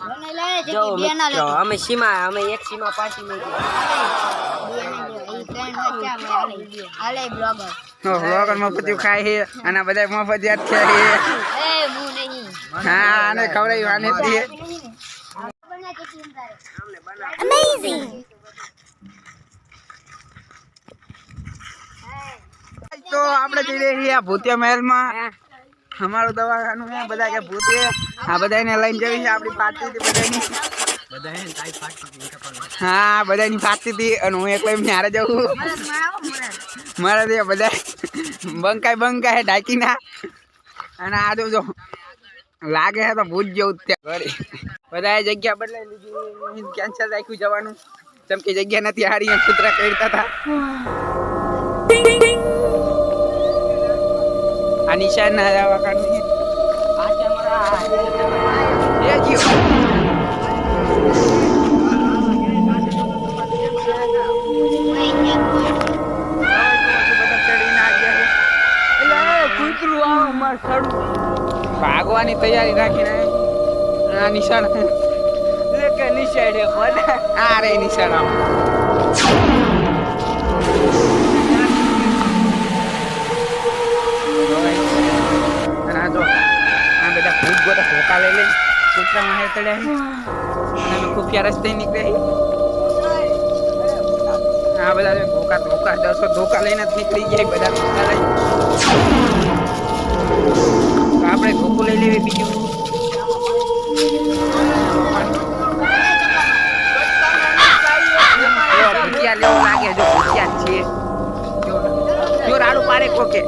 મિત્રો અમે સીમા અમે એક સીમા પાછી બ્લોગર વ્લોગર ખાય છે અને બધા છે. એ હું નહીં. હા અને ખવડાવી આને. તો આપણે જઈ રહ્યા આ ભૂતિયા મહેલમાં. અમારું દવાખાનું બધા કે ભૂતે. આ બધાને લઈને જવી છે આપણી પાર્ટી હતી બધાની હા બધાની પાર્ટી હતી અને હું એકલો હારે જવું મારા ત્યાં બધા બંકાય બંકાય ઢાંકીના. અને આ જો લાગે છે તો ભૂત જેવું ત્યાં બધાએ જગ્યા બદલાઈ લીધી કેન્સલ રાખ્યું જવાનું. જેમ કે જગ્યા નથી હારી એમ કૂતરા કરતા હતા. આ નિશાન ના જવા કાઢું એ જીઓ ભાગવાની તૈયારી રાખીને આ નિશાન કે નિશાળે બોલે આ રે નિશાળ આમ. ગોતા ધોકા લઈ લઈ કૂતરામાં હે તળ્યા છે અને અમે ખુફિયા રસ્તે નીકળે આ બધા જો ધોકા ધોકા દસો ધોકા લઈને જ નીકળી જાય બધા ધોકા લઈ તો આપણે ધોકું લઈ લેવી બીજું જો ભૂતિયા લેવું લાગે જો ભૂતિયા જ છે જો જો રાડું પાડે કોકે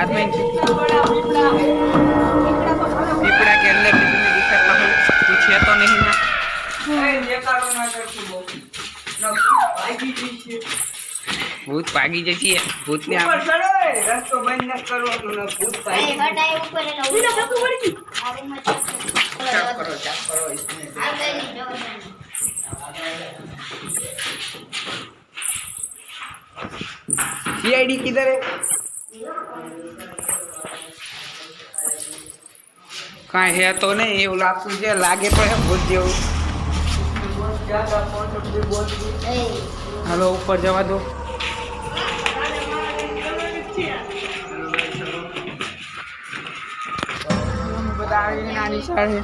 કોઈ હાથમાં પીપળા કે અંદર થી તમે દિખાતા હોય કોઈ છે તો નહીં ના ભૂત ભાગી જશે ભૂત ને રસ્તો બંધ ન કરવાનો ને ભૂત એ ભાઈ હટાય ઉપર એટલે ઉડી જતું પડી આ રૂમમાં ચાપ કરો ચાપ કરો આ કઈ નહીં જવાનું सीआईडी किधर है કાંઈ હે તો નહીં એવું લાગતું છે લાગે તો હે ભૂત જેવું એ હાલો ઉપર જવા દો બધા આવીને નાની શાળે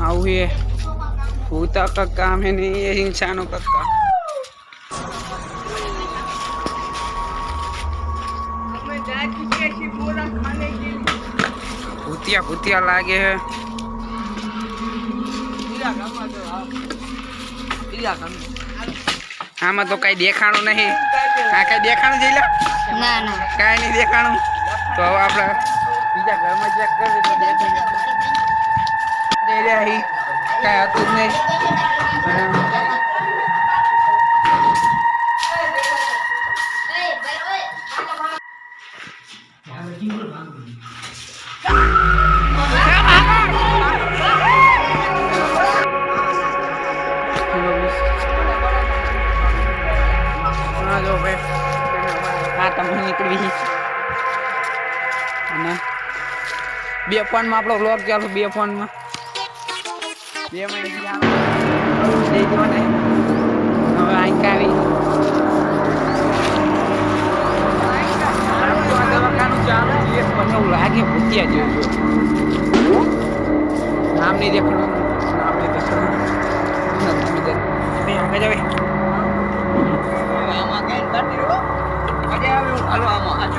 આવું એ ભૂતા का काम है नहीं ये इंसानों का काम ભૂતિયા ભૂતિયા લાગે હે. આમાં તો કઈ દેખાણું નહીં. આ કઈ દેખાણું જઈ ના ના. કાંઈ નહીં દેખાણું. તો હવે આપણે બીજા ઘરમાં ચેક કરી તો દેખાઈ કાંઈ હતું જ નહીં. તમે નીકળી અને બે ફોનમાં આપણો બ્લોગ ચાલુ, બે ફોનમાં. બે મહિના જઈ દો ને હવે આંક આવી. ચાલુ મને એવું લાગે, ભૂતિયા જેવું જો નામ હાલો આમાં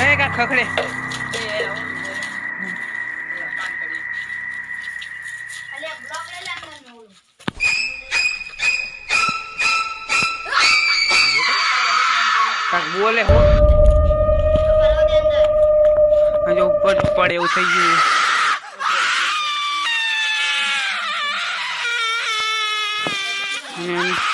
એ કા ખખડે. બોલે હો. ઉપર પડે એવું થઈ ગયું. અને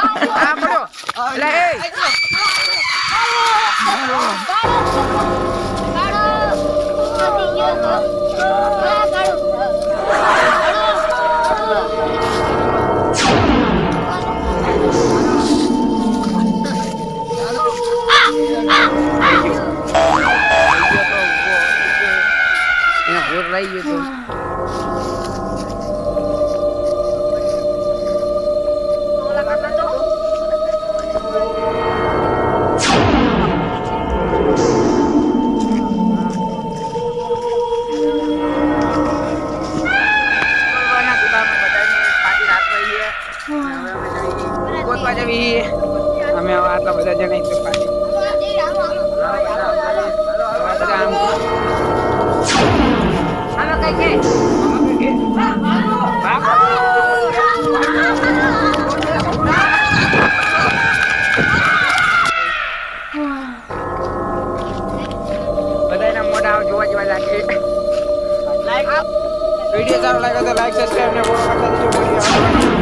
Lae! આટલા બધા જણા છે પાર્ટી હવે બધા આમ બધાના મોઢા આમ જોવા જેવા લાગે વિડીયો સારો લાગે તો લાઈક સબસ્ક્રાઈબ ને ફોલો કરતા જજો